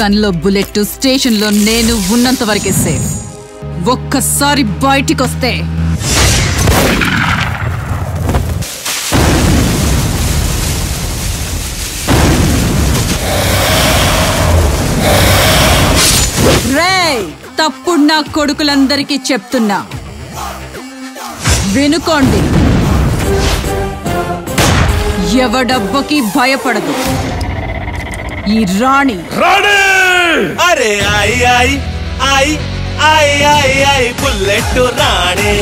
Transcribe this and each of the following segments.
గన్లో bullet స్టేషన్లో నేను ఉన్నంత వరకే సేఫ్. ఒక్కసారి బయటికొస్తే. రేయ్ తప్పుడు నా కొడుకులందరికీ చెప్తున్నా. వినుకోండి. ఎవడబ్బకి భయపడదు. ఈ రాణి. రాణి! అరే ఐ ఐ ఐ ఐ ఐ ఐ బుల్లెట్ రాణి.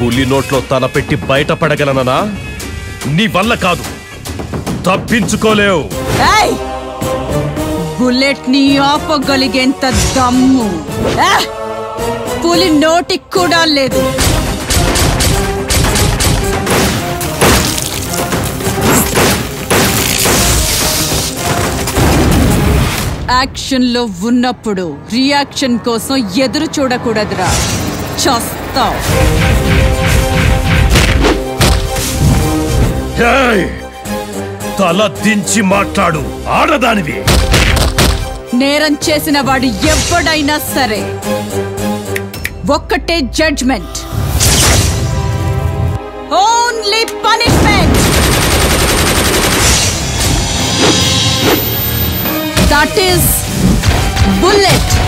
పులి నోట్లో తల పెట్టి బయటపడగలననా? నీ వల్ల కాదు. తప్పించుకోలేవు. ఏయ్! బుల్లెట్ని ఆపగలిగేంత దమ్ము! పులి నోటికి కూడా లేదు. యాక్షన్లో ఉన్నప్పుడు రియాక్షన్ కోసం ఎదురు చూడకూడదురా. చస్తావ్ హేయ్! తల దించి మాట్లాడు. ఆడదానివి. నేరం చేసిన వాడు ఎవడైనా సరే ఒక్కటే judgement only punishment that is bullet Rani